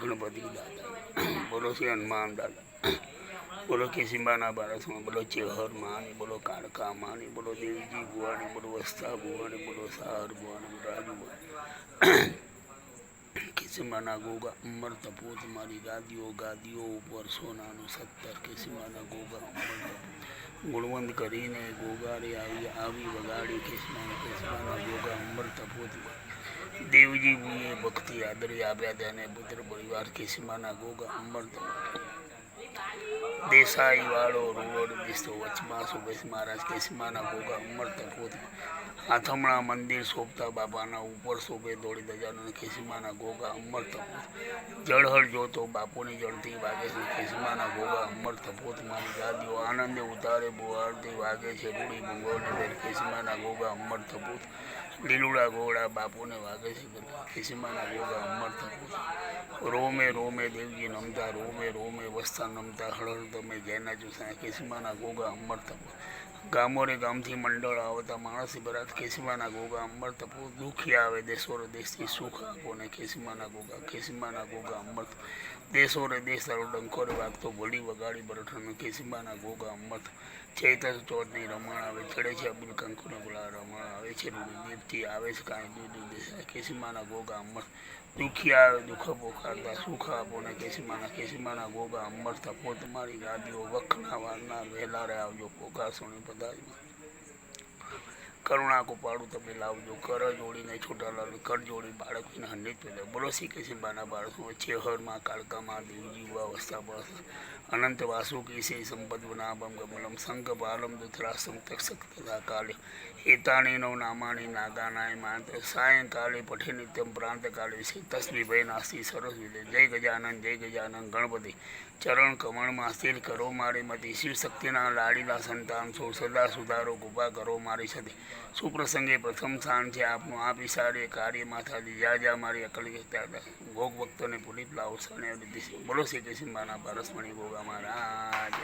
ગણપતિ દાદા બોલો શ્રી હનુમાન દાદા. બોલો કેસીબાના બારસમાં બોલો ચેહર બોલો કાળકા માની બોલો દેવજી ભુવાની બોલો વસ્તા ભુવાની બોલો સાહર ભુવાની રાજુ કેસીમાના ગોગા, અમર તપોત મારી ગાદીઓ ગાદીઓ ઉપર સોનાનું સત્તર. કેસીમાના ગોગા, અમર ગુણવંત કરીને ગોગારે આવી આવી વગાડી કેસમાના કેસમાના ગોગા, અમર તપોત દેવજી બુએ ભક્તિ આદરી આપ્યા તેને પુત્ર પરિવાર કિસ્માના ગોગા અમર દેસાઈ વાળો રોડ દિસ્તો વચમાં સુભેશ મહારાજ કેસીમાના ગોગા અમર તપોત આથમણા મંદિર શોભતા બાપાના ઉપર શોભે દોડી દજાનંદ કેસીમાના ગોગા અમર તપોત જળહળ જોતો બાપુની જળતી વાગે છે કેસીમાના ગોગા અમર તપોત મારી દાદીઓ આનંદે ઉતારે બોહારતી વાગે છે રૂડી બંગોળની બેર કેસીમાના ગોગા અમર તપોત લીલુડા ગોળા બાપુને વાગે છે કેસીમાના ગોગા અમર તપોત રોમે રોમે દેવજી નમતા, રોમે રોમે વસ્તા નમતા, હળહળ તમે જૈના ચૂસા કેસીમાના ગોગા અમર તપોત ગામોરે ગામથી મંડળ આવતા માણસી બરાત કેસીમાના ગોગા, અમર તપો દુખી આવે દેશોરે દેશથી સુખ આપો ને કેસીમાના ગોગા કેસીમાના ગોગા, અમર દેશોરે દેશ તારો ડંકોરે વાગતો ભોળી વગાડી બરઠાનો કેસીમાના ગોગા, અમર ચૈતર ચોથની રમણ આવે, ચડે છે અબુલ કંકુને બોલા રમણ આવે છે દેવથી આવે છે, કાંઈ દૂધ દેશ. કેસીમાના ગોગા, અમર દુખી આવે, દુઃખ પોકારતા સુખ આપો ને કેસીમાના કેસીમાના ગોગા, અમર તપો તમારી ગાદીઓ વખના વારનાર વહેલા રે આવજો પોકાર સોની продають. કરુણા કુપાડું તમે લાવજો કર જોડીને છોટા લાલ કર જોડી બાળકને હંડે પેદા બોલો શ્રી કેસીબાના બાળકો? ચેહરમાં કાળકામાં દેવજી અવસ્થા બસ અનંત વાસુ કેસે સંપદ નાભમ ગમલમ સંઘ બાલમ દુથરાસમ તક્ષક તથા કાલે. એતાણીનો નામાણી નાગાનાય માત્ર. સાયંકાલે પઠે નિત્યમ પ્રાંતકાલે છે. તસ્મી ભય નાસ્તી સરસ વિદે જય ગજાનંદ જય ગજાનંદ ગણપતિ. ચરણ કમળમાં સ્થિર કરો મારી મતી. શિવ શક્તિના લાડીલા સંતાન છો. સદા સુધારો કૃપા કરો મારી સાથે સુપ્રસંગે પ્રથમ સ્થાન છે આપનું. આ પિસારે કાર્ય માથાજી જાજા મારી અકલી ત્યાં ભોગ ભક્તોને પુલિત લાવો અને બોલો શ્રી કૃષ્ણ, બાના પરસમણી ગોગા મહારાજ